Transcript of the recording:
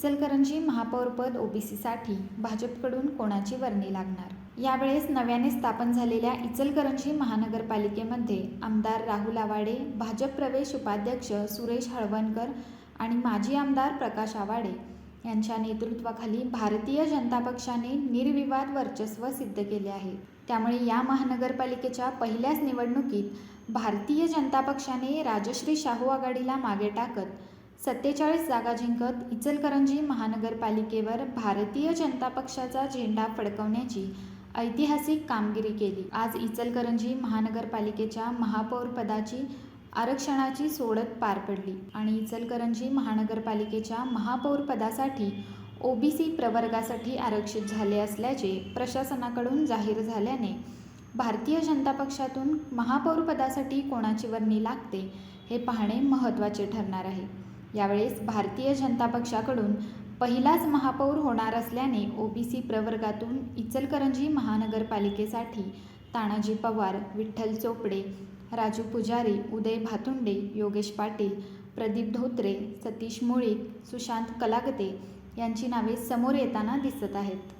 इचलकरंजी महापौरपद ओबीसीसाठी भाजपकडून कोणाची वर्णी लागणार? यावेळेस नव्याने स्थापन झालेल्या इचलकरंजी महानगरपालिकेमध्ये आमदार राहुल आवाडे भाजप प्रवेश उपाध्यक्ष सुरेश हळवणकर आणि माजी आमदार प्रकाश आवाडे यांच्या नेतृत्वाखाली भारतीय जनता पक्षाने निर्विवाद वर्चस्व सिद्ध केले आहे. त्यामुळे या महानगरपालिकेच्या पहिल्याच निवडणुकीत भारतीय जनता पक्षाने राजश्री शाहू आघाडीला मागे टाकत सत्तेचाळीस जागा जिंकत इचलकरंजी महानगरपालिकेवर भारतीय जनता पक्षाचा झेंडा फडकवण्याची ऐतिहासिक कामगिरी केली. आज इचलकरंजी महानगरपालिकेच्या महापौरपदाची आरक्षणाची सोडत पार पडली आणि इचलकरंजी महानगरपालिकेच्या महापौरपदासाठी ओबीसी प्रवर्गासाठी आरक्षित झाले असल्याचे प्रशासनाकडून जाहीर झाल्याने भारतीय जनता पक्षातून महापौरपदासाठी कोणाची वर्णी लागते हे पाहणे महत्त्वाचे ठरणार आहे. यावेळेस भारतीय जनता पक्षाकडून पहिलाच महापौर होणार असल्याने ओबीसी प्रवर्गातून इचलकरंजी महानगरपालिकेसाठी तानाजी पवार विठ्ठल चोपडे राजू पुजारी उदय भातुंडे योगेश पाटील प्रदीप धोत्रे सतीश मुळीक सुशांत कलागते यांची नावे समोर येताना दिसत आहेत.